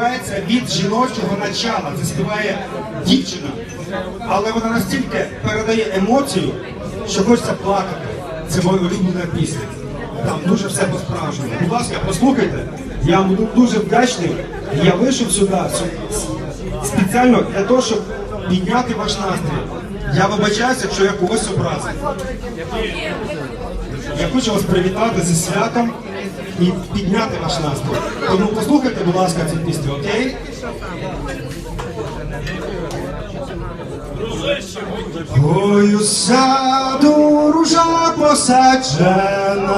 співається від жіночого начала. Це співає дівчина. Але вона настільки передає емоцію, що хочеться плакати. Це моя улюблена пісня. Там дуже все по-справжньому. Будь ласка, послухайте. Я вам дуже вдячний. Я вийшов сюди спеціально для того, щоб підняти ваш настрій. Я вибачаюся, якщо я когось образив. Я хочу вас привітати зі святом і підняти ваш настрій. Тому послухайте, будь ласка, цю пісню, окей? Ой, у саду ружа посаджена.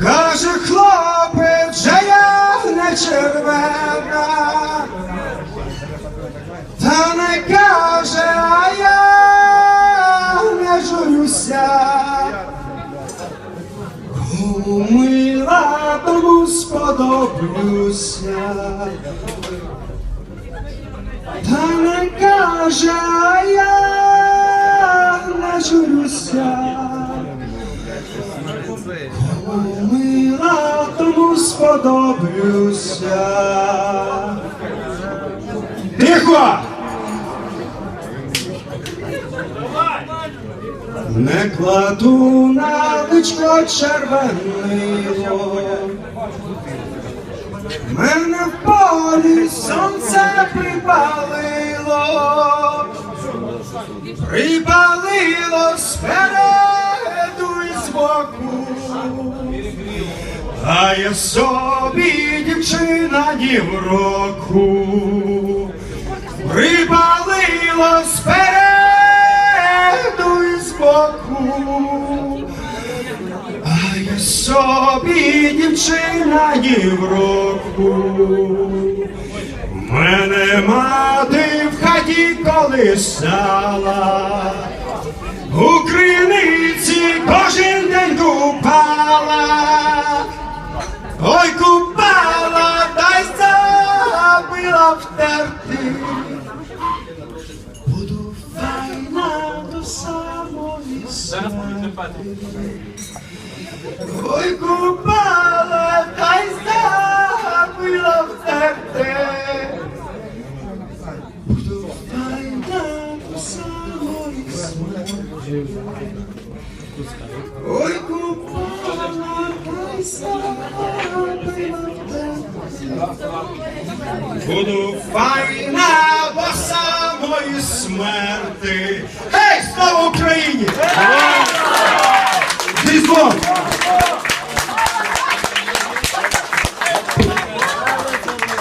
Каже хлопець, вже я не червена. Та не каже, а я не журюся. Мила, тому сподоблюся. Та не каже, а я не журюся. Мила, тому сподоблюся. Тихо! Не кладу на личко червонило. Мене в полі сонце припалило, припалило спереду і збоку, а я собі дівчина ні в року, припалило спереду і збоку. А я собі дівчина ні. Мене мати в хаті колисала, у криниці кожен день купала, ой купала, та й забила втерти. Самої смерти. Ой, купала, та й забила втерти. Буду файна до самої смерті. Ой, купала, та й забила втерти. Буду файна до самої смерти. Гей, слава Україні! Зі звон!